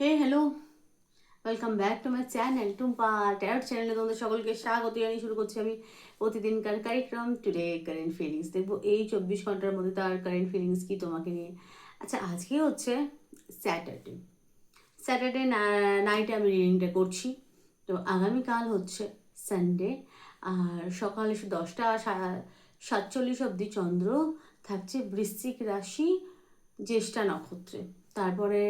Hey hello welcome back to my channel Tumpa tarot চ্যানেলে তোমাদের সকলকে স্বাগত জানিয়ে শুরু করছি আমি প্রতিদিনকার কার্যক্রম টুডে কারেন্ট ফিলিংস দেখব এই চব্বিশ ঘণ্টার মধ্যে তার কারেন্ট ফিলিংস কি তোমাকে নিয়ে। আচ্ছা আজকে হচ্ছে স্যাটারডে স্যাটারডে নাইটে আমি রিডিংটা করছি। তো আগামীকাল হচ্ছে সানডে আর সকালে দশটা সাতচল্লিশ অবধি চন্দ্র থাকছে বৃশ্চিক রাশি জ্যেষ্ঠা নক্ষত্রে। তারপরে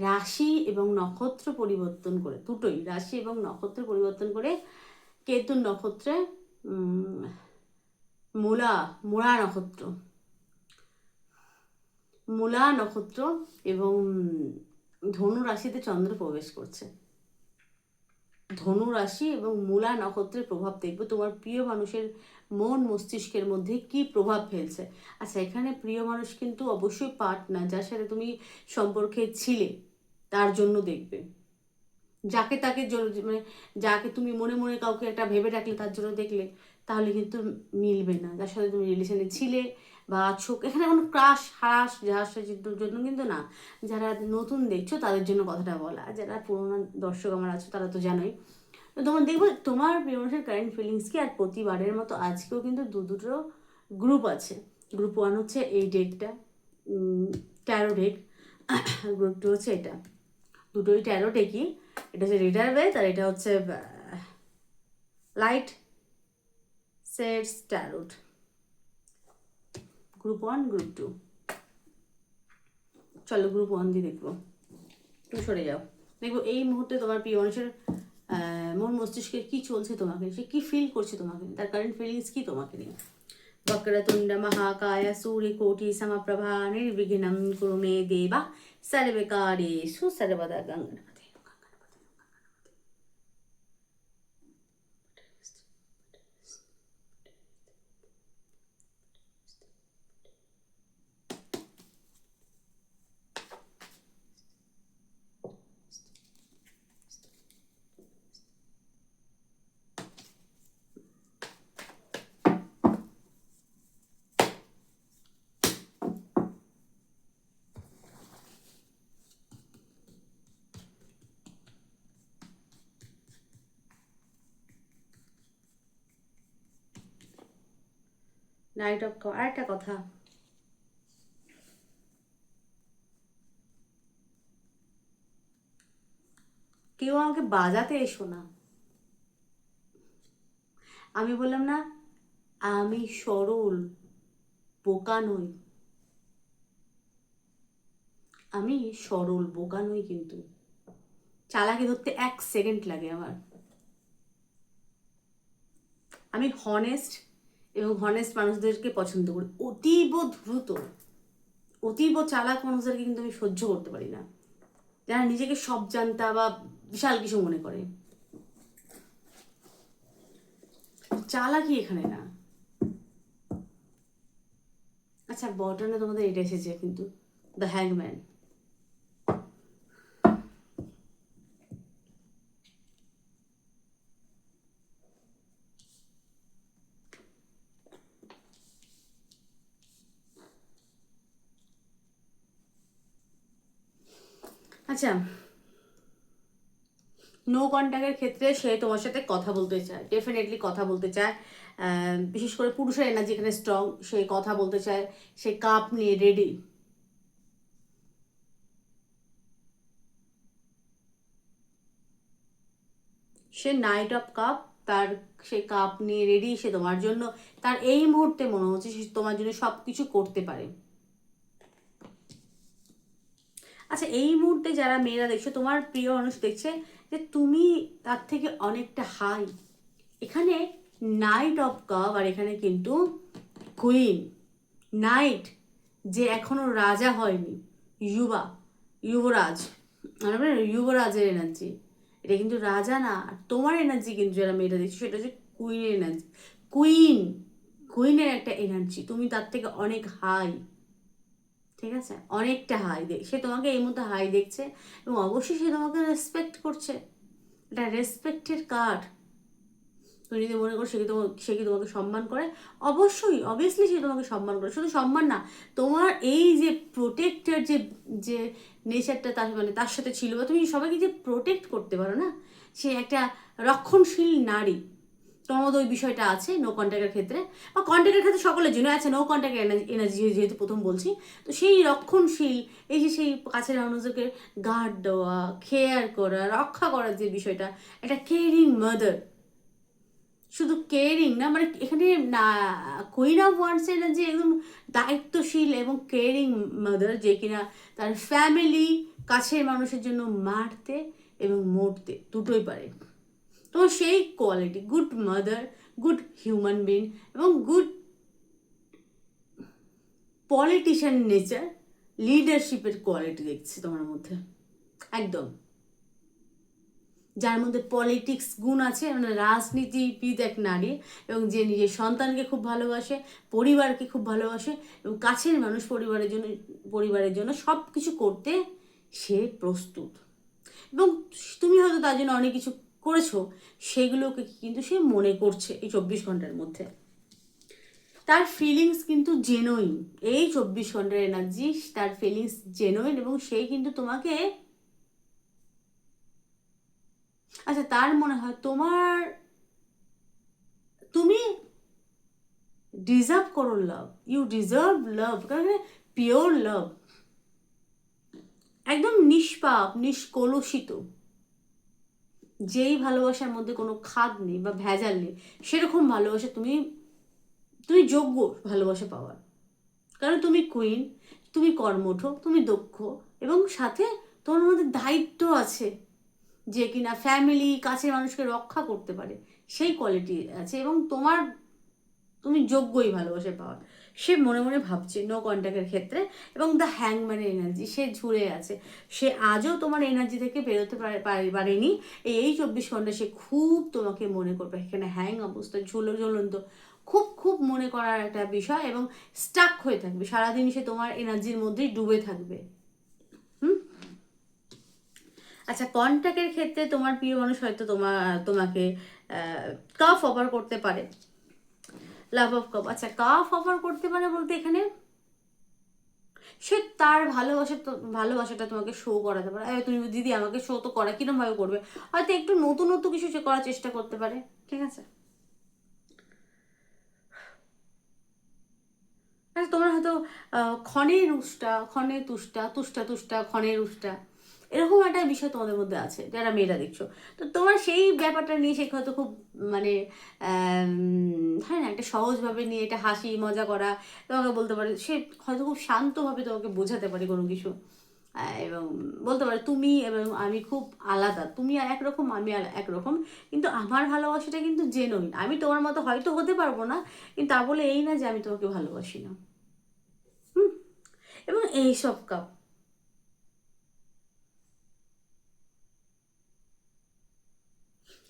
রাশি এবং নক্ষত্র পরিবর্তন করে, দুটোই, রাশি এবং নক্ষত্র পরিবর্তন করে কেতুর নক্ষত্রে মূলা মূলা নক্ষত্র। মূলা নক্ষত্র এবং ধনু রাশিতে চন্দ্র প্রবেশ করছে। ধনু রাশি এবং মূলা নক্ষত্রের প্রভাব দেখবে। তোমার প্রিয় মানুষের মন মস্তিষ্কের মধ্যে কি প্রভাব ফেলছে? আচ্ছা এখানে প্রিয় মানুষ কিন্তু অবশ্যই পার্ট না, যার সাথে তুমি সম্পর্কে ছিলে, তার জন্য দেখবে। যাকে তাকে মানে যাকে তুমি মনে মনে কাউকে একটা ভেবে রাখলে, তার জন্য দেখলে, তাহলে কিন্তু মিলবে না। যার সাথে তুমি রিলেশনে ছিলে বা আছো এখানে কোনো ক্রাশ হারাস যাহার জন্য কিন্তু না, যারা নতুন দেখছ তাদের জন্য কথাটা বলা। যারা পুরোনো দর্শক আমার আছো তারা তো জানোই। তো তোমার দেখব, তোমার প্রিয় কারেন্ট ফিলিংস কি? আর প্রতিবারের মতো আজকেও কিন্তু দু দুটো গ্রুপ আছে। গ্রুপ ওয়ান হচ্ছে এই ডেকটা ট্যারো ডেক গ্রুপ টু হচ্ছে এটা। দুটোই ট্যারো ডেকই এটা হচ্ছে রিডার বেথ আর এটা হচ্ছে light sets tarot group one group two চলো গ্রুপ ওয়ান দিয়ে দেখব। একটু সরে যাও। দেখব এই মুহূর্তে তোমার প্রিয় মানুষের মন মস্তিষ্কে কী চলছে তোমাকে সে কী ফিল করছে তোমাকে তার কারেন্ট ফিলিংস কী তোমাকে নিয়ে? వక్రతుండ మహాకాయ సూర్యకోటి సమప్రభా నిర్విఘ్నం కురు మే దేవ సర్వకార్యేషు సర్వదా గంగణ নাইট অফ আর একটা কথা। কেউ আমাকে বাজাতে এসো না। আমি বললাম, না, আমি সরল, বোকা নই। আমি সরল, বোকা নই কিন্তু। চালাকি ধরতে এক সেকেন্ড লাগে আমার। আমি হনেস্ট এবং হনেস্ট মানুষদেরকে পছন্দ করি। অতীব দ্রুত, অতীব চালাক মানুষদেরকে কিন্তু আমি সহ্য করতে পারি না। যারা নিজেকে সব জানতা বা বিশাল কিছু মনে করে। চালাকি এখানে না। আচ্ছা বটনে তোমাদের এটা এসেছে কিন্তু দ্য হ্যাংম্যান আচ্ছা নো কন্ট্যাক্টের ক্ষেত্রে সে তোমার সাথে কথা বলতে চায় ডেফিনেটলি কথা বলতে চায়। বিশেষ করে পুরুষের এনার্জি এখানে স্ট্রং সে কথা বলতে চায়, সে কাপ নিয়ে রেডি সে নাইট অফ কাপ তার সে কাপ নিয়ে রেডি সে তোমার জন্য, তার এই মুহূর্তে মনে হচ্ছে সে তোমার জন্য সব কিছু করতে পারে। আচ্ছা এই মুহূর্তে যারা মেয়েরা দেখছ তোমার প্রিয় মানুষ দেখছে যে তুমি তার থেকে অনেকটা হাই এখানে নাইট অফ কাপ আর এখানে কিন্তু কুইন নাইট যে এখনও রাজা হয়নি যুবা যুবরাজ আমরা বলি না, যুবরাজের এনার্জি এটা কিন্তু রাজা না আর তোমার এনার্জি কিন্তু যারা মেয়েরা দেখছ সেটা হচ্ছে কুইনের এনার্জি কুইন কুইনের একটা এনার্জি তুমি তার থেকে অনেক হাই ঠিক আছে? অনেকটা হাই দেখ সে তোমাকে এই মধ্যে হাই দেখছে এবং অবশ্যই সে তোমাকে রেসপেক্ট করছে। এটা রেসপেক্টের কার্ড তুমি যদি মনে করো সে কি তোমাকে সে কি তোমাকে সম্মান করে? অবশ্যই অবভিয়াসলি সে তোমাকে সম্মান করে। শুধু সম্মান না, তোমার এই যে প্রোটেক্টের যে যে নেচারটা তার মানে তার সাথে ছিল বা তুমি সবাইকে যে প্রোটেক্ট করতে পারো না, সে একটা রক্ষণশীল নারী। ওই বিষয়টা আছে নো কন্ট্যাক্টের ক্ষেত্রে। বা কন্ট্যাক্টের ক্ষেত্রে সকলের জন্য আছে নো কন্ট্যাক্ট এনার্জি যেহেতু প্রথম বলছি। তো সেই রক্ষণশীল, এই যে সেই কাছের মানুষদেরকে গার্ড দেওয়া কেয়ার করা, রক্ষা করার যে বিষয়টা, একটা কেয়ারিং মাদার শুধু কেয়ারিং না মানে এখানে না কুইন অফ ওয়ান্সের যে একদম দায়িত্বশীল এবং কেয়ারিং মাদার যে কিনা তার ফ্যামিলি কাছের মানুষের জন্য মারতে এবং মরতে, দুটোই পারে। তোমার সেই quality good mother good human being এবং গুড পলিটিশিয়ান নেচার লিডারশিপের কোয়ালিটি দেখছি তোমার মধ্যে। একদম। যার মধ্যে পলিটিক্স গুণ আছে মানে রাজনীতিবিদ এক নারী এবং যে নিজের সন্তানকে খুব ভালোবাসে, পরিবারকে খুব ভালোবাসে এবং কাছের মানুষ পরিবারের জন্য পরিবারের জন্য সব কিছু করতে সে প্রস্তুত। এবং তুমি হয়তো তার জন্য অনেক কিছু করেছ, সেগুলোকে কিন্তু সে মনে করছে এই চব্বিশ ঘণ্টার মধ্যে। তার ফিলিংস কিন্তু জেনুইন এই চব্বিশ ঘণ্টার এনার্জি তার ফিলিংস জেনুইন এবং সে কিন্তু তোমাকে আচ্ছা তার মনে হয় তোমার, তুমি ডিজার্ভ করো লাভ ইউ ডিজার্ভ লাভ কারণ পিওর লাভ একদম নিষ্পাপ, নিষ্কলুষিত। যেই ভালোবাসার মধ্যে কোনো খাদ নেই বা ভেজাল নেই, সেরকম ভালোবাসা তুমি তুমি যোগ্য ভালোবাসা পাওয়ার। কারণ তুমি কুইন তুমি কর্মঠ, তুমি দক্ষ এবং সাথে তোমার মধ্যে দায়িত্ব আছে যে কিনা ফ্যামিলি কাছের মানুষকে রক্ষা করতে পারে, সেই কোয়ালিটি আছে এবং তোমার, তুমি যোগ্যই ভালোবাসা পাওয়ার। সে মনে মনে ভাবছে নো কন্ট্যাক্টের ক্ষেত্রে এবং দ্য হ্যাংম্যানের এনার্জি সে ঝুড়ে আছে। সে আজও তোমার এনার্জি থেকে বেরোতে পারে পারেনি। এই চব্বিশ ঘণ্টা সে খুব তোমাকে মনে করবে, এখানে হ্যাং অবস্থা, ঝুলো, ঝুলন্ত। খুব খুব মনে করার একটা বিষয় এবং স্টাক হয়ে থাকবে। সারাদিন সে তোমার এনার্জির মধ্যেই ডুবে থাকবে। হুম? আচ্ছা কন্ট্যাক্টের ক্ষেত্রে তোমার প্রিয় মানুষ হয়তো তোমার তোমাকে কাফ অফার করতে পারে। Love of cup. আচ্ছা কাফ অফার করতে পারে বলতে এখানে? সে তার ভালোবাসা তো ভালোবাসাটা তোমাকে শো করাতে পারে। তুমি দিদি আমাকে শো তো করা, কিরমভাবে করবে? হয়তো একটু নতুন নতুন কিছু সে করার চেষ্টা করতে পারে। ঠিক আছে? আচ্ছা তোমার হয়তো ক্ষণের উষ্টা ক্ষণে তুষ্টা তুষ্টা তুষ্টা ক্ষণের উষ্টা। এরকম একটা বিষয় তোমাদের মধ্যে আছে, যারা মেয়েরা দেখছ। তো তোমার সেই ব্যাপারটা নিয়ে সে হয়তো খুব মানে হয় না একটা সহজভাবে নিয়ে এটা হাসি, মজা করা, তোমাকে বলতে পারে, সে হয়তো খুব শান্তভাবে তোমাকে বোঝাতে পারে কোনো কিছু। এবং বলতে পারে, তুমি এবং আমি খুব আলাদা। তুমি আর একরকম, আমি আর একরকম। কিন্তু আমার ভালোবাসাটা কিন্তু জেনুইন আমি তোমার মতো হয়তো হতে পারব না, কিন্তু তা বলে এই না যে আমি তোমাকে ভালোবাসি না। হুম। এবং এইসব কাপ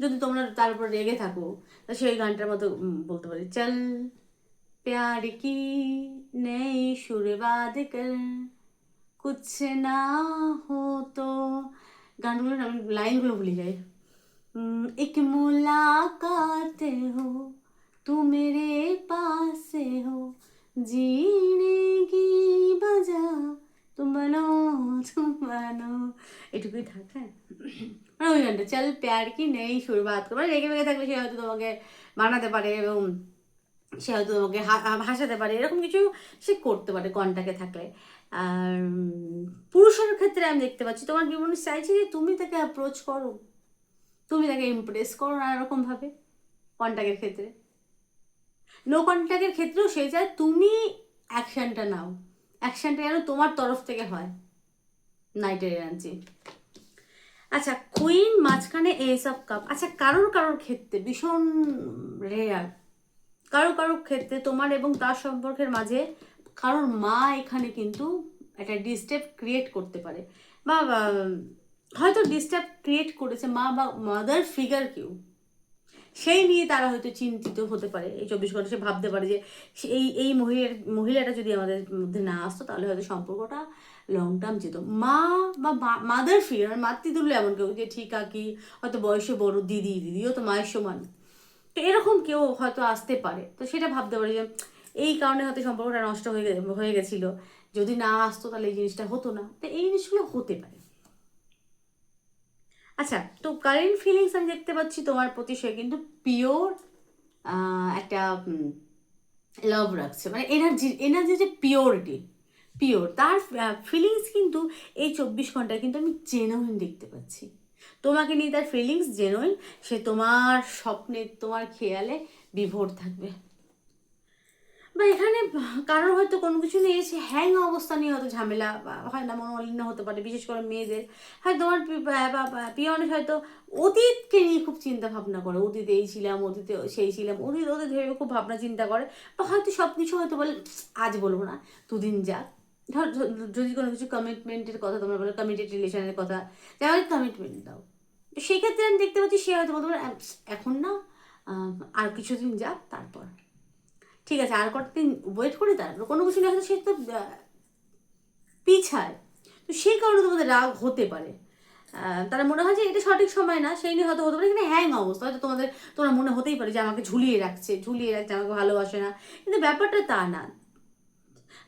যদি তোমরা তার উপর রেগে থাকো, তা সেই গানটার মতো বলতে পারি। চল প্যার কি নেই সুরে বাদ কর, কুছ না হো তো। আমি লাইনগুলো ভুলে যাই। এক মুলাকাত হো তু মেরে পাস হো, জিনে কি বাজা, তুম বানো বানো এটুকুই থাক হ্যাঁ? চল প্যার কি নেই শুরুবাত করে মানে রেগে রেগে থাকলে সে হয়তো তোমাকে বানাতে পারে এবং সে হয়তো তোমাকে হাসাতে পারে, এরকম কিছু সে করতে পারে কন্টাকে থাকলে। আর পুরুষের ক্ষেত্রে আমি দেখতে পাচ্ছি, তোমার জীবনে চাইছি যে তুমি তাকে অ্যাপ্রোচ করো? তুমি তাকে ইমপ্রেস করো নানা রকমভাবে কন্ট্যাক্টের ক্ষেত্রে? নো কন্ট্যাক্টের ক্ষেত্রেও সে চায় তুমি অ্যাকশানটা নাও। অ্যাকশানটা যেন তোমার তরফ থেকে হয়। নাইটের এনার্জি আচ্ছা কুইন মাঝখানে এস অফ কাপ আচ্ছা কারোর কারোর ক্ষেত্রে, ভীষণ রেয়ার কারও কারোর ক্ষেত্রে তোমার এবং তার সম্পর্কের মাঝে কারোর মা এখানে কিন্তু একটা ডিস্টার্ব ক্রিয়েট করতে পারে। বা হয়তো ডিস্টার্ব ক্রিয়েট করেছে মা বা মাদার ফিগার কেউ। সেই নিয়ে তারা হয়তো চিন্তিত হতে পারে। এই চব্বিশ ঘণ্টা সে ভাবতে পারে যে এই এই মহিলার, মহিলাটা যদি আমাদের মধ্যে না আসতো, তাহলে হয়তো সম্পর্কটা লং টার্ম যেত। মা বা মাদার ফিগার মাতৃতুল্য এমন কেউ যে ঠিক কি, হয়তো বয়সে বড় দিদি, দিদিও তো মায়ের সমান। তো এরকম কেউ হয়তো আসতে পারে। তো সেটা ভাবতে পারে যে এই কারণে হয়তো সম্পর্কটা নষ্ট হয়ে হয়ে গেছিল। যদি না আসতো তাহলে এই জিনিসটা হতো না। তো এই জিনিসগুলো হতে পারে। আচ্ছা তো কারেন্ট ফিলিংস আমি দেখতে পাচ্ছি তোমার প্রতি সে কিন্তু পিওর একটা লাভ রাখছে। মানে এনার্জি এনার্জি যে পিওরিটি পিওর তার ফিলিংস কিন্তু এই চব্বিশ ঘন্টায় কিন্তু আমি জেনুইন দেখতে পাচ্ছি। তোমাকে নিয়ে তার ফিলিংস জেনুইন সে তোমার স্বপ্নে, তোমার খেয়ালে বিভোর থাকবে। বা এখানে কারোর হয়তো কোনো কিছু নিয়ে এসে হ্যাং অবস্থা নিয়ে হয়তো ঝামেলা হয় না, মনোমালিন্য হতে পারে, বিশেষ করে মেয়েদের। হয়, তোমার পিয়নে হয়তো অতীতকে নিয়ে খুব চিন্তা ভাবনা করে। অতীতে এই ছিলাম, অতীতে সেই ছিলাম, অতীত অতীত ভেবে খুব ভাবনা চিন্তা করে। বা হয়তো সব কিছু হয়তো বলে, আজ বলব না, দুদিন যাক। ধর যদি কোনো কিছু কমিটমেন্টের কথা তোমরা বলো কমিটেড রিলেশনের কথা আমাকে কমিটমেন্ট দাও। তো সেই ক্ষেত্রে আমি দেখতে পাচ্ছি সে হয়তো পারে এখন না আর কিছুদিন যাক, তারপর। ঠিক আছে, আর কটা দিন ওয়েট করে তারপর, কোনো কিছু না, হয়তো সে তো পিছায়। তো সেই কারণে তোমাদের রাগ হতে পারে। তারা মনে হয় যে এটা সঠিক সময় না, সেই নিয়ে হয়তো হতে পারে এখানে হ্যাং অবস্থা। হয়তো তোমাদের, তোমার মনে হতেই পারে যে আমাকে ঝুলিয়ে রাখছে ঝুলিয়ে রাখছে, আমাকে ভালোবাসে না। কিন্তু ব্যাপারটা তা না।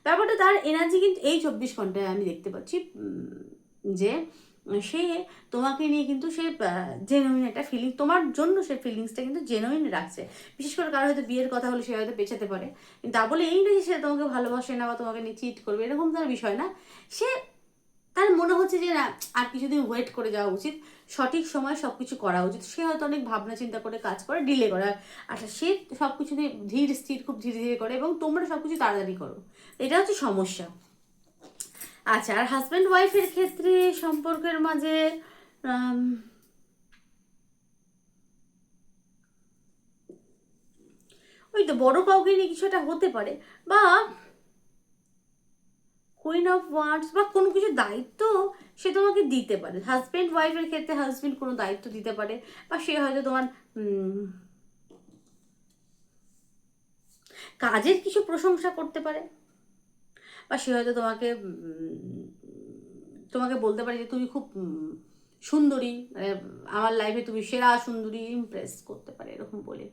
ব্যাপারটা তার এনার্জি কিন্তু এই চব্বিশ ঘন্টায় আমি দেখতে পাচ্ছি যে সে তোমাকে নিয়ে কিন্তু সে জেনুইন একটা ফিলিং তোমার জন্য সে ফিলিংসটা কিন্তু জেনুইন রাখছে। বিশেষ করে কারও হয়তো বিয়ের কথা হলে সে হয়তো পেছাতে পারে। কিন্তু তা বলে এই না যে সে তোমাকে ভালোবাসে না বা তোমাকে নিয়ে চিট করবে, এরকম তার বিষয় না। সে তার মনে হচ্ছে যে না, আর কিছুদিন ওয়েট করে যাওয়া উচিত, সঠিক সময় সব কিছু করা উচিত। সে হয়তো অনেক ভাবনা চিন্তা করে কাজ করে ডিলে করে। আচ্ছা সে সব কিছু ধীর স্থির, খুব ধীরে ধীরে করে এবং তোমরা সব কিছু তাড়াতাড়ি করো। এটা হচ্ছে সমস্যা। আচ্ছা আর হাজব্যান্ড ওয়াইফের ক্ষেত্রে সম্পর্কের মাঝে ওই তো বড় কাউকে নিয়ে কিছু একটা হতে পারে বা কুইন অফ ওয়ার্ডস বা কোনো কিছু দায়িত্ব সে তোমাকে দিতে পারে। হাজব্যান্ড ওয়াইফের ক্ষেত্রে হাজব্যান্ড কোনো দায়িত্ব দিতে পারে বা সে হয়তো তোমার কাজের কিছু প্রশংসা করতে পারে। বা সে হয়তো তোমাকে তোমাকে বলতে পারে যে তুমি খুব সুন্দরী মানে আমার লাইফে তুমি সেরা সুন্দরী ইমপ্রেস করতে পারে, এরকম বলে।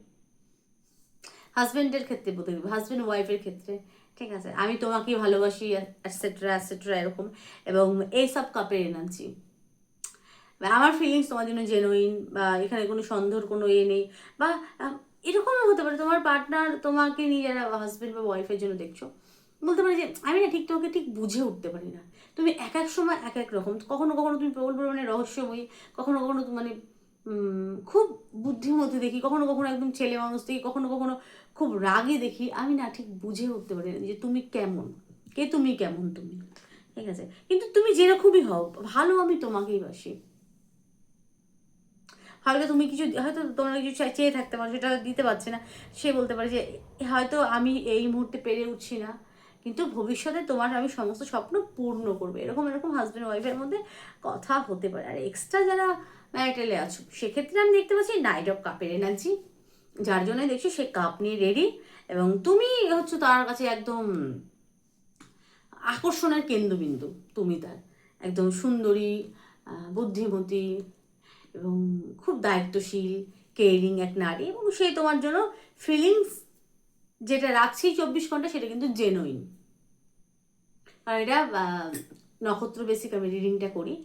হাজব্যান্ডের ক্ষেত্রে বলতে হাজব্যান্ড ওয়াইফের ক্ষেত্রে, ঠিক আছে? আমি তোমাকে ভালোবাসি অ্যাটসেট্রা অ্যাটসেট্রা এরকম। এবং এই সব কাপের এনার্জি আমার ফিলিংস তোমার জন্য জেনুইন বা এখানে কোনো সন্দেহর কোনো ইয়ে নেই। বা এরকমও হতে পারে, তোমার পার্টনার তোমাকে নিয়ে যারা হাজব্যান্ড বা ওয়াইফের জন্য দেখছ বলতে পারি যে, আমি না ঠিক তোমাকে ঠিক বুঝে উঠতে পারি না। তুমি এক এক সময় এক এক রকম, কখনো কখনো তুমি প্রবল পরিমাণে রহস্যময়ী, কখনো কখনো মানে খুব বুদ্ধিমতী দেখি, কখনো কখনো একদম ছেলে মানুষ দেখি, কখনো কখনো খুব রাগে দেখি। আমি না ঠিক বুঝে উঠতে পারি না যে তুমি কেমন, কে তুমি কেমন তুমি, ঠিক আছে? কিন্তু তুমি যেরকমই হও, ভালো আমি তোমাকেই বাসি। হয়তো তুমি কিছু, হয়তো তোমরা কিছু চেয়ে থাকতে পারো, সেটা দিতে পারছে না। সে বলতে পারে যে, হয়তো আমি এই মুহূর্তে পেরে উঠছি না। কিন্তু ভবিষ্যতে তোমার আমি সমস্ত স্বপ্ন পূর্ণ করব। এরকম এরকম হাজব্যান্ড ওয়াইফের মধ্যে কথা হতে পারে। আর এক্সট্রা যারা ম্যারিটালে আছো, সেক্ষেত্রে আমি দেখতে পাচ্ছি নাইট অফ কাপের এনার্জি যার জন্য দেখছি সে কাপ নিয়ে রেডি এবং তুমি হচ্ছে তার কাছে একদম আকর্ষণের কেন্দ্রবিন্দু, তুমি তার। একদম সুন্দরী বুদ্ধিমতী এবং খুব দায়িত্বশীল কেয়ারিং এক নারী এবং সে তোমার জন্য ফিলিংস যেটা রাখছি চব্বিশ ঘণ্টা সেটা কিন্তু জেনুইন আর এটা নক্ষত্র বেসিক আমি রিডিংটা করি।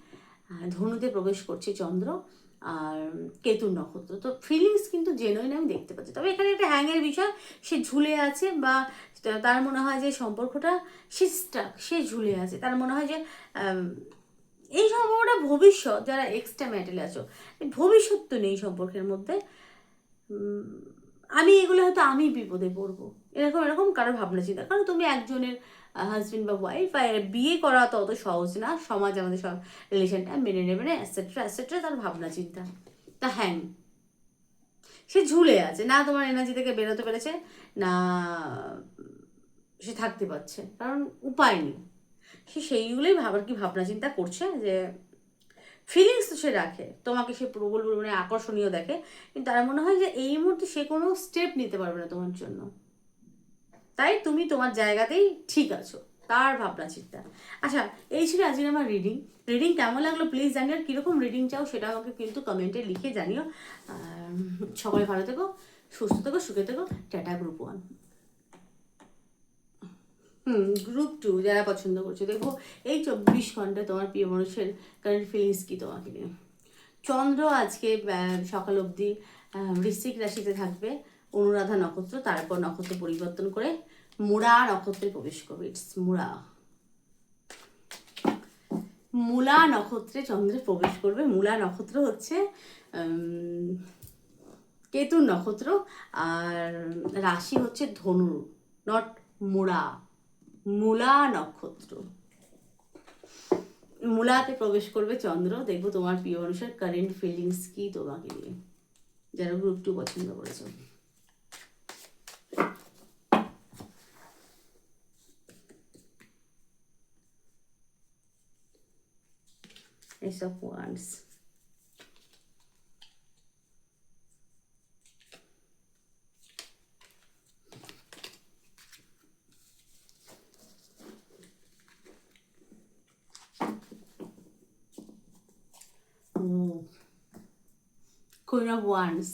ধনুতে প্রবেশ করছে চন্দ্র আর কেতুর নক্ষত্র। তো ফিলিংস কিন্তু জেনুইন আমি দেখতে পাচ্ছি। তবে এখানে একটা হ্যাংয়ের বিষয়, সে ঝুলে আছে বা তার মনে হয় যে সম্পর্কটা সে স্টাক সে ঝুলে আছে। তার মনে হয় যে এই সম্পর্কটা ভবিষ্যৎ, যারা এক্সট্রা ম্যাটেলে আছো ভবিষ্যৎ তো নেই সম্পর্কের মধ্যে। আমি এগুলো হয়তো আমি বিপদে পড়ব। এরকম এরকম কারও ভাবনা চিন্তা। কারণ তুমি একজনের হাজব্যান্ড বা ওয়াইফ বিয়ে করা তো অত সহজ না। সমাজ আমাদের সব রিলেশনটা মেনে নেবে না অ্যাসেট্রা অ্যাসেট্রা তার ভাবনা চিন্তা। তা হ্যাং, সে ঝুলে আছে। না, তোমার এনার্জি থেকে বেরোতে পেরেছে, না, সে থাকতে পারছে। কারণ উপায় নেই। সে সেইগুলোই ভাবার কি ভাবনা চিন্তা করছে যে ফিলিংস সে রাখে তোমাকে সে প্রবল পরিমাণে আকর্ষণীয় দেখে, কিন্তু তার মনে হয় যে এই মুহূর্তে সে কোনো স্টেপ নিতে পারবে না তোমার জন্য। তাই তুমি তোমার জায়গাতেই ঠিক আছো, তার ভাবনা চিন্তা। আচ্ছা এই ছিল আজকের আমার রিডিং রিডিং কেমন লাগল প্লিজ জানিও, আর কীরকম রিডিং চাও সেটা আমাকে কিন্তু কমেন্টে লিখে জানিও। সকলে ভালো থেকো, সুস্থ থেকো, সুখে থেকো। Tata group one hmm group two যারা পছন্দ করছ, দেখো, এই চব্বিশ ঘণ্টা তোমার প্রিয় মানুষের কারেন্ট ফিলিংস কি তোমাকে নিয়ে? চন্দ্র আজকে সকাল অবধি বৃশ্চিক রাশিতে থাকবে, অনুরাধা নক্ষত্র, তারপর নক্ষত্র পরিবর্তন করে মুড়া নক্ষত্রে প্রবেশ করবে ইটস মুড়া মূলা নক্ষত্রে চন্দ্রে প্রবেশ করবে, মূলা নক্ষত্র হচ্ছে কেতুর নক্ষত্র, আর রাশি হচ্ছে ধনু নট মুড়া মূলা নক্ষত্র। মূলাতে প্রবেশ করবে চন্দ্র। দেখব তোমার প্রিয় মানুষের কারেন্ট ফিলিংস কি তোমাকে নিয়ে। যারা গ্রুপ টু পছন্দ করেছ। Ace of. Wands.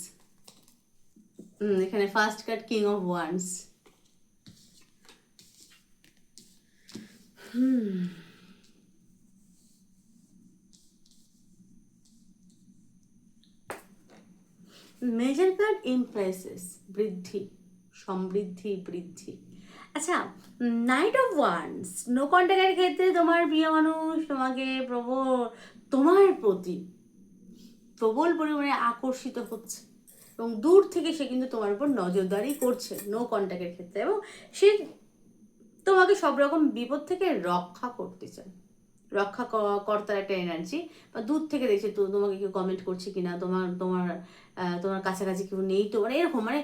হুম, এখানে first card king of wands major card empresses বৃদ্ধি সমৃদ্ধি বৃদ্ধি। আচ্ছা নাইট অফ ওয়ান্স নো কন্ট্যাক্টের ক্ষেত্রে তোমার প্রিয় মানুষ তোমাকে প্রবল তোমার প্রতি প্রবল পরিমাণে আকর্ষিত হচ্ছে। এবং দূর থেকে সে কিন্তু তোমার উপর নজরদারি করছে নো কন্ট্যাক্টের ক্ষেত্রে। এবং সে তোমাকে সব রকম বিপদ থেকে রক্ষা করতে চায়। রক্ষা কর্তার একটা এনার্জি বা দূর থেকে দেখছে তো তোমাকে কেউ কমেন্ট করছে কি না তোমার তোমার তোমার কাছাকাছি কেউ নেই তো মানে এরকম মানে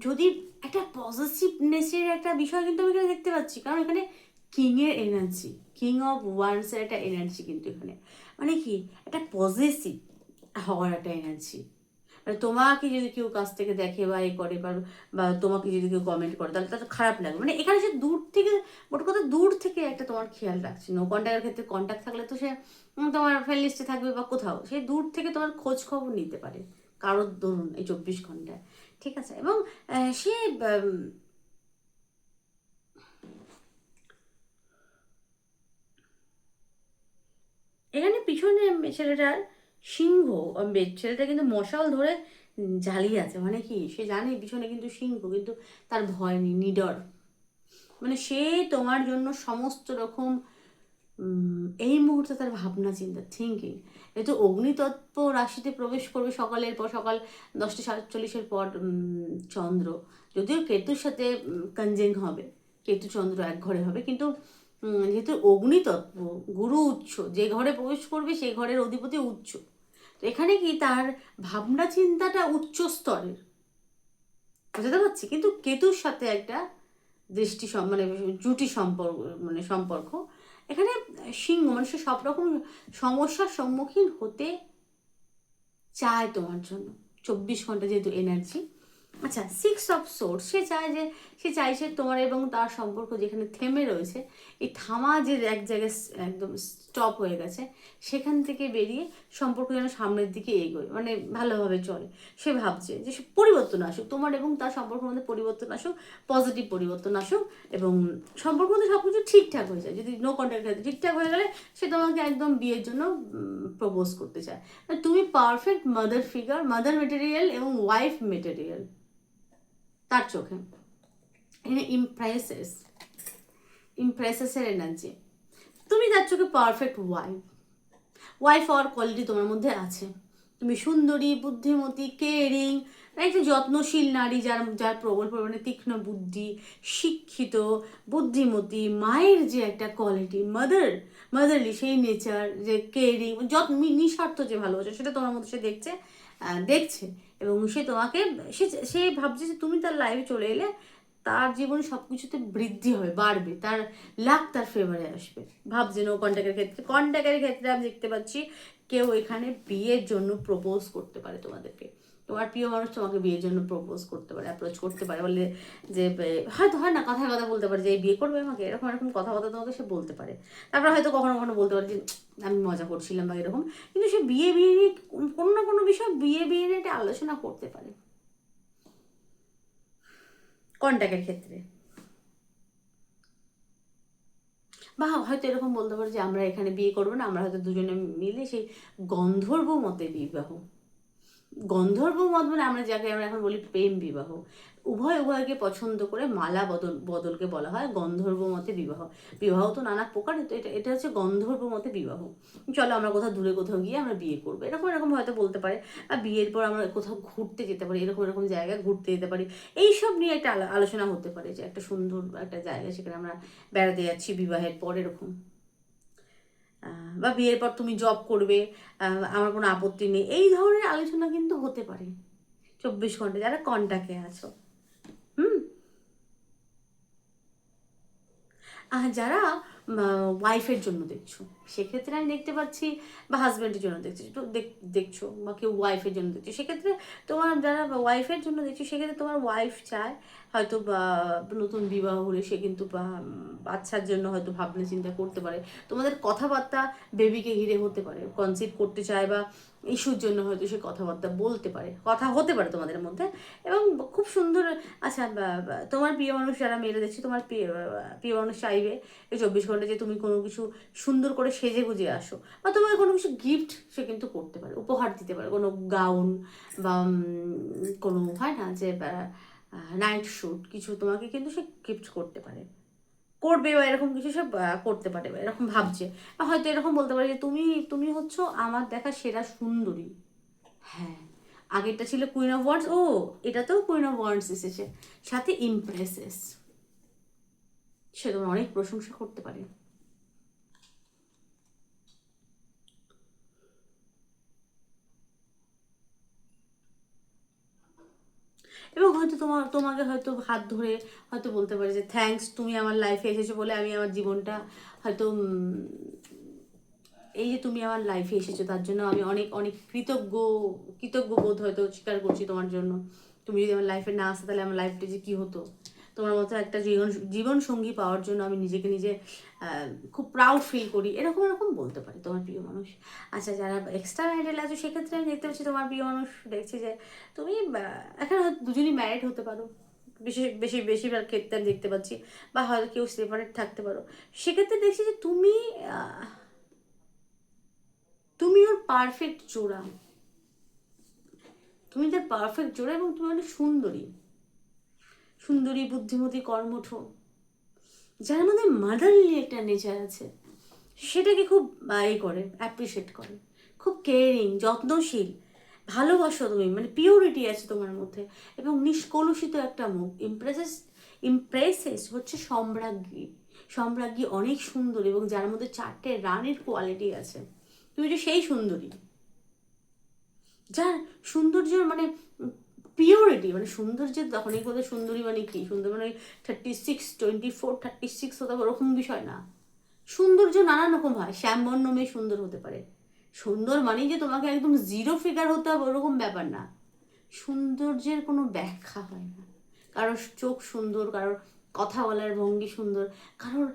যদি একটা পজিটিভনেসের একটা বিষয় কিন্তু আমি এখানে দেখতে পাচ্ছি। কারণ এখানে কিংয়ের এনার্জি কিং অফ ওয়ান্সের একটা এনার্জি কিন্তু এখানে। মানে কি? একটা পজিটিভ হওয়ার একটা এনার্জি মানে তোমাকে যদি কেউ কাছ থেকে দেখে বা এ করে বা তোমাকে যদি কেউ কমেন্ট করে, তাহলে তার খারাপ লাগবে। মানে এখানে সে দূর থেকে, মোট কথা দূর থেকে একটা তোমার খেয়াল রাখছে। নো কন্ট্যাক্টের ক্ষেত্রে কন্ট্যাক্ট থাকলে তো সে তোমার ফ্রেন্ড লিস্টে থাকবে বা কোথাও। সে দূর থেকে তোমার খোঁজ খবর নিতে পারে। কারোর ধরুন এই চব্বিশ ঘন্টায়। ঠিক আছে? এবং সে এখানে পিছনে ছেলেটার সিংহ ছেলেটা কিন্তু মশাল ধরে জ্বালিয়ে আছে। মানে কি, সে জানে পিছনে কিন্তু সিংহ, কিন্তু তার ভয় নেই, নিডর। মানে সে তোমার জন্য সমস্ত রকম এই মুহূর্তে তার ভাবনা, চিন্তা থিঙ্কিং যেহেতু অগ্নিতত্ত্ব রাশিতে প্রবেশ করবে সকালের পর সকাল দশটা সাতচল্লিশের পর চন্দ্র। যদিও কেতুর সাথে কনজেং হবে। কেতু চন্দ্র এক ঘরে হবে, কিন্তু যেহেতু অগ্নিতত্ত্ব, গুরু উচ্চ যে ঘরে প্রবেশ করবে সেই ঘরের অধিপতি উচ্চ এখানে কি তার ভাবনা চিন্তাটা উচ্চ স্তরের? বুঝতে পারছি? কিন্তু কেতুর সাথে একটা দৃষ্টি মানে জুটি সম্পর্ক মানে সম্পর্ক। এখানে সিংহ মানে সে সব রকম সমস্যার সম্মুখীন হতে চায় তোমার জন্য। চব্বিশ ঘণ্টা যেহেতু এনার্জি আচ্ছা সিক্স অফ সোর্স সে চায় যে, সে চাইছে তোমার এবং তার সম্পর্ক যেখানে থেমে রয়েছে, এই থামা যে এক জায়গায় একদম স্টপ হয়ে গেছে, সেখান থেকে বেরিয়ে সম্পর্ক যেন সামনের দিকে এগোয় মানে ভালোভাবে চলে। সে ভাবছে যে সে পরিবর্তন আসুক, তোমার এবং তার সম্পর্কের মধ্যে পরিবর্তন আসুক পজিটিভ পরিবর্তন আসুক, এবং সম্পর্ক মধ্যে সব কিছু ঠিকঠাক হয়ে যায়। যদি নো কন্ট্যাক্ট ঠিকঠাক হয়ে গেলে সে তোমাকে একদম বিয়ের জন্য প্রপোজ করতে চায়। তুমি perfect mother figure mother material এবং ওয়াইফ মেটেরিয়াল তার চোখে। এখানে ইমপ্রেসেস ইমপ্রেসেসের এনার্জি তুমি তার চোখে পারফেক্ট ওয়াইফ ওয়াইফ হওয়ার কোয়ালিটি তোমার মধ্যে আছে। তুমি সুন্দরী, বুদ্ধিমতী কেয়ারিং একটা যত্নশীল নারী যার যার প্রবল পরিমাণে তীক্ষ্ণ বুদ্ধি, শিক্ষিত, বুদ্ধিমতী, মায়ের যে একটা কোয়ালিটি মাদার মাদারলি সেই নেচার যে কেয়ারিং যত নিঃস্বার্থ যে ভালোবাসা, সেটা তোমার মধ্যে সে দেখছে দেখছে। এবং সে তোমাকে, সে সে ভাবছে যে তুমি তার লাইফে চলে এলে তার জীবনে সব কিছুতে বৃদ্ধি হবে, বাড়বে, তার লাখ তার ফেভারে আসবে। ভাবছে নো কন্ট্যাক্টের ক্ষেত্রে কন্ট্যাক্টের ক্ষেত্রে আমি দেখতে পাচ্ছি কেউ এখানে বিয়ের জন্য প্রপোজ করতে পারে তোমাদেরকে। তোমার প্রিয় মানুষ তোমাকে বিয়ের জন্য প্রপোজ করতে পারে অ্যাপ্রোচ করতে পারে, বলে যে হয়তো, হয় না কথায় কথা বলতে পারে যে, এই বিয়ে করবে আমাকে? এরকম এরকম কথা কথা তোমাকে সে বলতে পারে। তারপর হয়তো কখনো কখনো বলতে পারে যে, আমি মজা করছিলাম বা এরকম। কিন্তু সে বিয়ে বিয়ে নিয়ে কোনো না কোনো বিষয় বিয়ে বিয়ে নিয়ে একটা আলোচনা করতে পারে। কন্ট্যাক্টের ক্ষেত্রে। বা হয়তো এরকম বলতে পারো যে, আমরা এখানে বিয়ে করব না, আমরা হয়তো দুজনে মিলে সেই গন্ধর্ব মতে বিবাহ গন্ধর্ব মত মানে আমরা যাকে আমরা এখন বলি প্রেম বিবাহ। উভয় উভয়কে পছন্দ করে মালা বদল, বদলকে বলা হয় গন্ধর্ব মতে বিবাহ। বিবাহ তো নানা প্রকার এটা এটা হচ্ছে গন্ধর্ব মতে বিবাহ। চলো আমরা কোথাও দূরে কোথাও গিয়ে আমরা বিয়ে করব। এরকম এরকম হয়তো বলতে পারে। আর বিয়ের পর আমরা কোথাও ঘুরতে যেতে পারি, এরকম এরকম জায়গায় ঘুরতে যেতে পারি। এইসব নিয়ে একটা আলোচনা হতে পারে যে একটা সুন্দর একটা জায়গা সেখানে আমরা বেড়াতে যাচ্ছি বিবাহের পর, এরকম। বা বিয়ের পর তুমি জব করবে আমার কোনো আপত্তি নেই। এই ধরনের আলোচনা কিন্তু হতে পারে। চব্বিশ ঘণ্টা যারা কন্টাকে আছো। হুম? আর যারা ওয়াইফের জন্য দেখছ। সেক্ষেত্রে আমি দেখতে পাচ্ছি বা হাজব্যান্ডের জন্য দেখছি। দেখ- দেখছ বা কেউ ওয়াইফের জন্য দেখছ। সেক্ষেত্রে তোমার যারা ওয়াইফের জন্য দেখছ, সেক্ষেত্রে তোমার ওয়াইফ চায় হয়তো বা নতুন বিবাহ হলে সে কিন্তু বাচ্চার জন্য হয়তো ভাবনা চিন্তা করতে পারে। তোমাদের কথাবার্তা বেবিকে ঘিরে হতে পারে। কনসিভ করতে চায় বা ইস্যুর জন্য হয়তো সে কথাবার্তা বলতে পারে। কথা হতে পারে তোমাদের মধ্যে। এবং খুব সুন্দর আচ্ছা তোমার প্রিয় মানুষ যারা মেয়েরা দেখছি, তোমার প্রিয় প্রিয় মানুষ চাইবে এই চব্বিশ ঘণ্টা যে তুমি কোনো কিছু সুন্দর করে সেজে গুজে আসো। বা তোমাকে কোনো কিছু গিফট সে কিন্তু করতে পারে, উপহার দিতে পারে, কোনো গাউন বা কোনো হয় না যে নাইট শ্যুট কিছু তোমাকে কিন্তু সে গিফট করতে পারে। করবে বা এরকম কিছু সে করতে পারে বা এরকম ভাবছে। বা হয়তো এরকম বলতে পারে যে, তুমি তুমি হচ্ছে আমার দেখা সেরা সুন্দরী। হ্যাঁ আগেরটা ছিল কুইন অফ ওয়ার্ডস ও, এটাতেও কুইন অফ ওয়ার্ডস এসেছে, সাথে ইমপ্রেসেস সে তোমার অনেক প্রশংসা করতে পারে। এবং হয়তো তোমার, তোমাকে হয়তো হাত ধরে হয়তো বলতে পারে যে থ্যাঙ্কস তুমি আমার লাইফে এসেছ বলে আমি আমার জীবনটা হয়তো এই যে তুমি আমার লাইফে এসেছ, তার জন্য আমি অনেক অনেক কৃতজ্ঞ কৃতজ্ঞ বোধ হয়তো স্বীকার করছি তোমার জন্য। তুমি যদি আমার লাইফে না আসতে, তাহলে আমার লাইফটা যে কী হতো? তোমার মতো একটা জীবন জীবন সঙ্গী পাওয়ার জন্য আমি নিজেকে নিজে খুব প্রাউড ফিল করি। এরকম এরকম বলতে পারি তোমার প্রিয় মানুষ। আচ্ছা যারা এক্সট্রা ম্যারিড আছে, সেক্ষেত্রে আমি দেখতে পাচ্ছি তোমার প্রিয় মানুষ দেখছি যে, তুমি এখন দুজনই ম্যারিড হতে পারো। বেশি বেশি, বেশিরভাগ ক্ষেত্রে আমি দেখতে পাচ্ছি। বা হয়তো কেউ সেপারেট থাকতে পারো। সেক্ষেত্রে দেখছি যে তুমি তুমি ওর পারফেক্ট জোড়া। তুমি তার পারফেক্ট জোড়া এবং তুমি অনেক সুন্দরী। সুন্দরী, বুদ্ধিমতী, কর্মঠ। যার মধ্যে মাদারলি একটা নেচার আছে, সেটাকে খুব এ করে অ্যাপ্রিসিয়েট করে। খুব কেয়ারিং যত্নশীল, ভালোবাসো তুমি মানে পিওরিটি আছে তোমার মধ্যে। এবং নিষ্কলুষিত একটা মুখ। ইমপ্রেসেস ইমপ্রেসেস হচ্ছে সম্রাজ্ঞী। সম্রাজ্ঞী অনেক সুন্দর এবং যার মধ্যে চারটে রানের কোয়ালিটি আছে। তুমি যে সেই সুন্দরী। যার সৌন্দর্য মানে পিওরিটি মানে সৌন্দর্যের তখন এই কথা সুন্দরী মানে কি? সুন্দর মানে thirty six twenty four thirty six হতে ওরকম বিষয় না। সৌন্দর্য নানান রকম হয় শ্যামবর্ণ মেয়ে সুন্দর হতে পারে। সুন্দর মানেই যে তোমাকে একদম জিরো ফিগার হতে হবে, ওরকম ব্যাপার না। সৌন্দর্যের কোনো ব্যাখ্যা হয় না। কারোর চোখ সুন্দর, কারোর কথা বলার ভঙ্গি সুন্দর। কারণ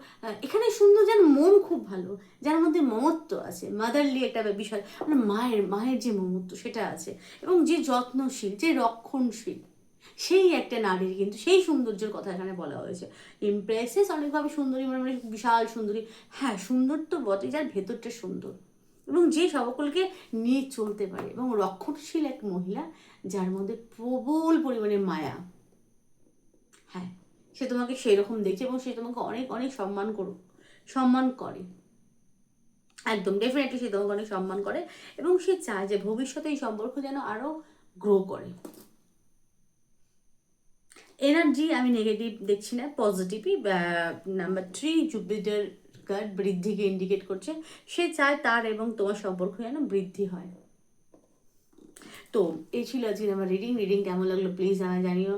এখানে সুন্দর যার মন খুব ভালো, যার মধ্যে মমত্ব আছে মাদারলি একটা বিষয় মানে মায়ের মায়ের যে মমত্ব সেটা আছে। এবং যে যত্নশীল, যে রক্ষণশীল, সেই একটা নারীর কিন্তু সেই সৌন্দর্যের কথা এখানে বলা হয়েছে। ইমপ্রেসেস অনেকভাবে সুন্দরী মানে মানে বিশাল সুন্দরী। হ্যাঁ সুন্দর তো বটে যার ভেতরটা সুন্দর। এবং যে সকলকে নিয়ে চলতে পারে, এবং রক্ষণশীল এক মহিলা, যার মধ্যে প্রবল পরিমাণে মায়া। হ্যাঁ সে তোমাকে সেরকম দেখছে এবং সে তোমাকে অনেক অনেক সম্মান করুক, সম্মান করে। একদম ডেফিনেটলি সে তোমাকে অনেক সম্মান করে এবং সে চায় যে ভবিষ্যতে এই সম্পর্ক যেন আরও গ্রো করে। এনার্জি আমি নেগেটিভ দেখছি না পজিটিভই নাম্বার থ্রি জুপিটার কার্ড বৃদ্ধিকে ইন্ডিকেট করছে। সে চায় তার এবং তোমার সম্পর্ক যেন বৃদ্ধি হয়। তো, এই ছিল আজকে আমার রিডিং রিডিং কেমন লাগল প্লিজ আমায় জানিও।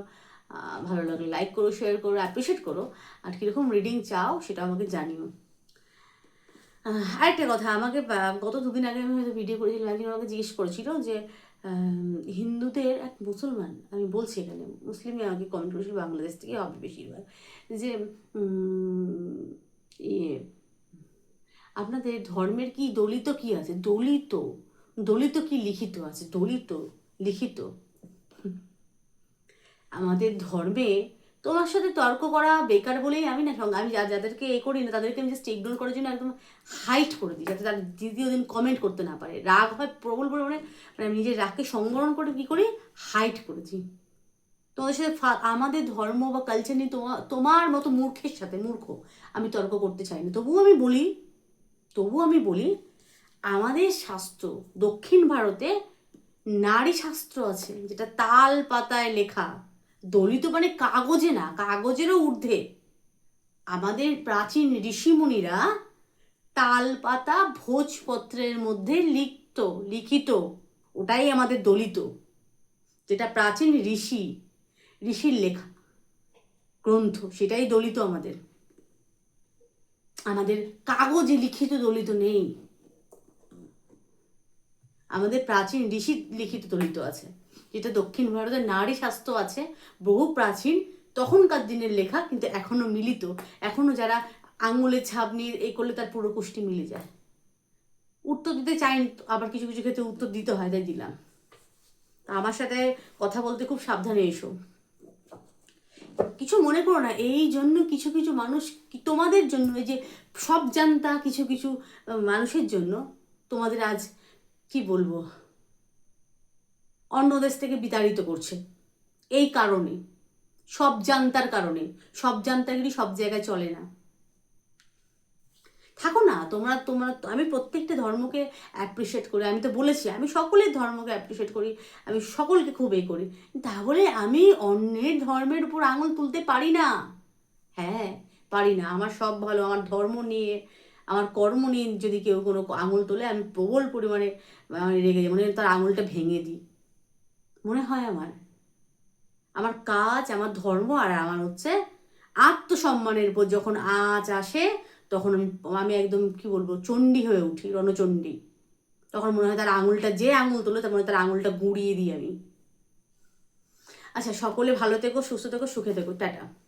ভালো লাগল। লাইক করো শেয়ার করো অ্যাপ্রিসিয়েট করো। আর কীরকম রিডিং চাও সেটা আমাকে জানিও। আরেকটা কথা, আমাকে গত দুদিন আগে আমি হয়তো ভিডিও করেছিলাম, একজন আমাকে জিজ্ঞেস করেছিল যে হিন্দুদের, এক মুসলমান, আমি বলছি এখানে, মুসলিমই আমাকে কমেন্ট করেছিল, বাংলাদেশ থেকে হবে বেশিরভাগ, যে ইয়ে আপনাদের ধর্মের কি দলিত কি আছে? দলিত দলিত কি লিখিত আছে? দলিত, লিখিত। আমাদের ধর্মে তোমার সাথে তর্ক করা বেকার বলেই আমি না সঙ্গে আমি যাদেরকে এ করি না, তাদেরকে আমি জাস্ট ইগনোর করার জন্য একদম হাইট করে দিই, যাতে তার দ্বিতীয় দিন কমেন্ট করতে না পারে। রাগ হয় প্রবল পরিমাণে মানে আমি নিজের রাগকে সংবরণ করে কী করি? হাইট করেছি। তোমাদের সাথে আমাদের ধর্ম বা কালচার নিয়ে তোমার তোমার মতো মূর্খের সাথে, মূর্খ, আমি তর্ক করতে চাই না। তবুও আমি বলি, তবুও আমি বলি, আমাদের শাস্ত্র, দক্ষিণ ভারতে নারী শাস্ত্র আছে, যেটা তাল পাতায় লেখা। দলিত মানে কাগজে না, কাগজেরও ঊর্ধ্বে। আমাদের প্রাচীন ঋষিমুনিরা তাল পাতা ভোজপত্রের মধ্যে লিখত, লিখিত। ওটাই আমাদের দলিত, যেটা প্রাচীন ঋষি, ঋষির লেখা, গ্রন্থ, সেটাই দলিত আমাদের। আমাদের কাগজে লিখিত দলিত নেই। আমাদের প্রাচীন ঋষি লিখিত দলিত আছে। যেটা দক্ষিণ ভারতের নারী শাস্ত্র আছে, বহু প্রাচীন তখনকার দিনের লেখা, কিন্তু এখনও মিলিত। এখনও যারা আঙুলের ছাপ নিয়ে এ করলে তার পুরো কুষ্টি মিলে যায়। উত্তর দিতে চাই, আবার কিছু কিছু ক্ষেত্রে উত্তর দিতে হয়, তাই দিলাম। আমার সাথে কথা বলতে খুব সাবধানে এসো। কিছু মনে করো না, এই জন্য কিছু কিছু মানুষ তোমাদের জন্য, এই যে সব জানতা কিছু কিছু মানুষের জন্য তোমাদের আজ কি বলব? অন্য দেশ থেকে বিতাড়িত করছে। এই কারণে, সব জানতার কারণে, সব জানতাগিরি সব জায়গায় চলে না। থাকো না, তোমরা তোমরা, আমি প্রত্যেকটা ধর্মকে অ্যাপ্রিসিয়েট করি, আমি তো বলেছি, আমি সকলের ধর্মকে অ্যাপ্রিসিয়েট করি, আমি সকলকে খুব এ করি। তাহলে আমি অন্যের ধর্মের উপর আঙুল তুলতে পারি না? হ্যাঁ পারি না, আমার সব ভালো, আমার ধর্ম নিয়ে, আমার কর্ম নিয়ে যদি কেউ কোনো আঙুল তোলে, আমি প্রবল পরিমাণে রেগে যাই মানে তার আঙুলটা ভেঙে দিই। মনে হয় আমার। আমার কাজ, আমার ধর্ম আর আমার হচ্ছে আত্মসম্মানের উপর যখন আঁচ আসে, তখন আমি আমি একদম কি বলব, চণ্ডী হয়ে উঠি, রণচণ্ডী। তখন মনে হয় তার আঙুলটা, যে আঙুল তোলো, তার মনে হয় তার আঙুলটা গুঁড়িয়ে দিই আমি। আচ্ছা সকলে ভালো থেকো, সুস্থ থেকো, সুখে থেকো। টাটা।